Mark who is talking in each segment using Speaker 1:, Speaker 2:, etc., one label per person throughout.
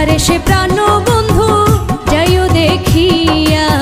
Speaker 1: একবার সে প্রাণ বন্ধু যাইও দেখিয়া।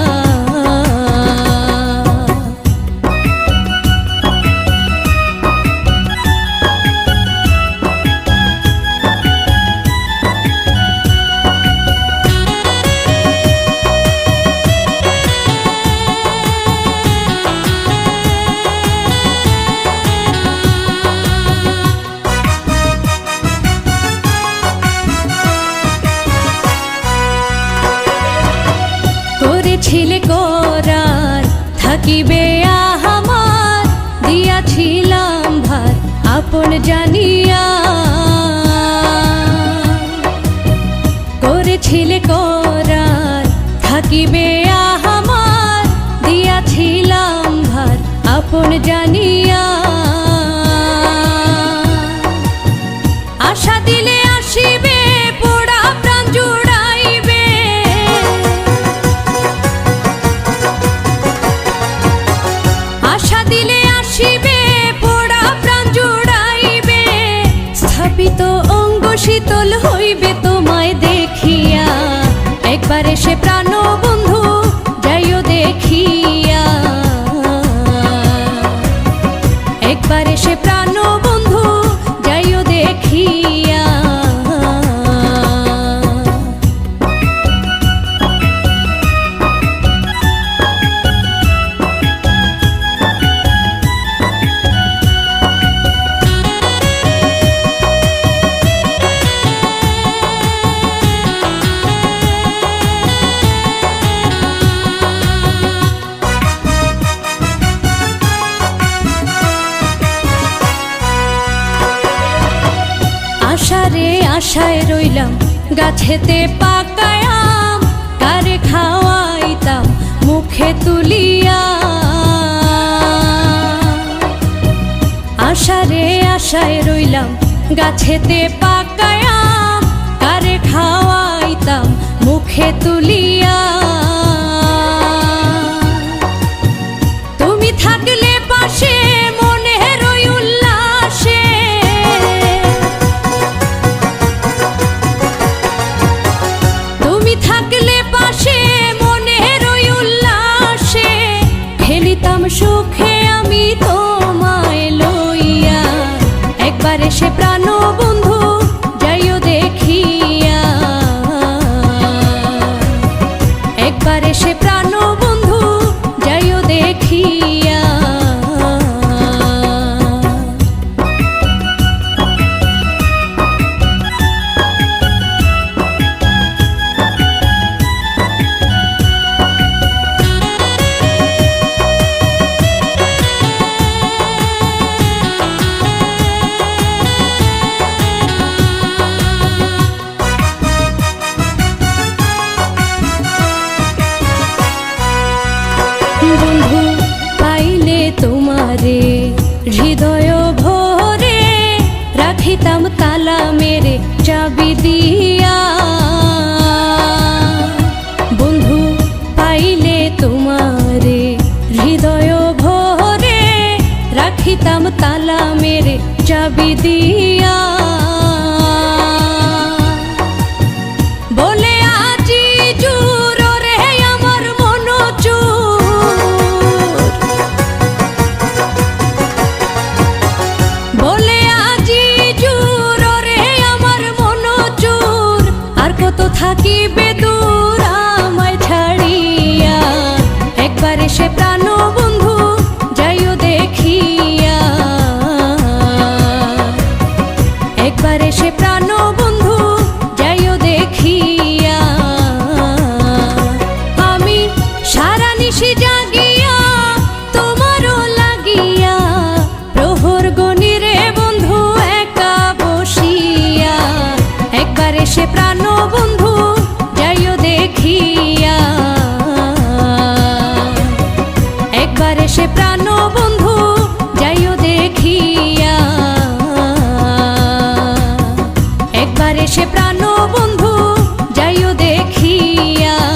Speaker 1: করেছিলে করার, থাকিবে আহামার, দিয়াছিলাম ভার, আপন জানিয়া। করেছিলে করার, থাকিবে আহামার, দিয়াছিলাম ভার, আপন জানিয়া। স্থাপিত অঙ্গ শীতল হইবে তোমায় দেখিয়া। একবার সে প্রাণ বন্ধু আশায় রইলাম, গাছেতে পাকায়াম কারে খাওয়াইতাম, মুখে তুলিয়া আশারে আশায় রইলাম, গাছেতে পাকায়াম কারে খাওয়াইতাম, মুখে তুলিয়া খেলিতাম সুখে আমি তোমায় লইয়া। একবার এসে প্রাণ বন্ধু যাইও দেখিয়া। একবার এসে প্রাণ হৃদয় ভরে রাখিতাম তালা মেরে চাবি দিয়া।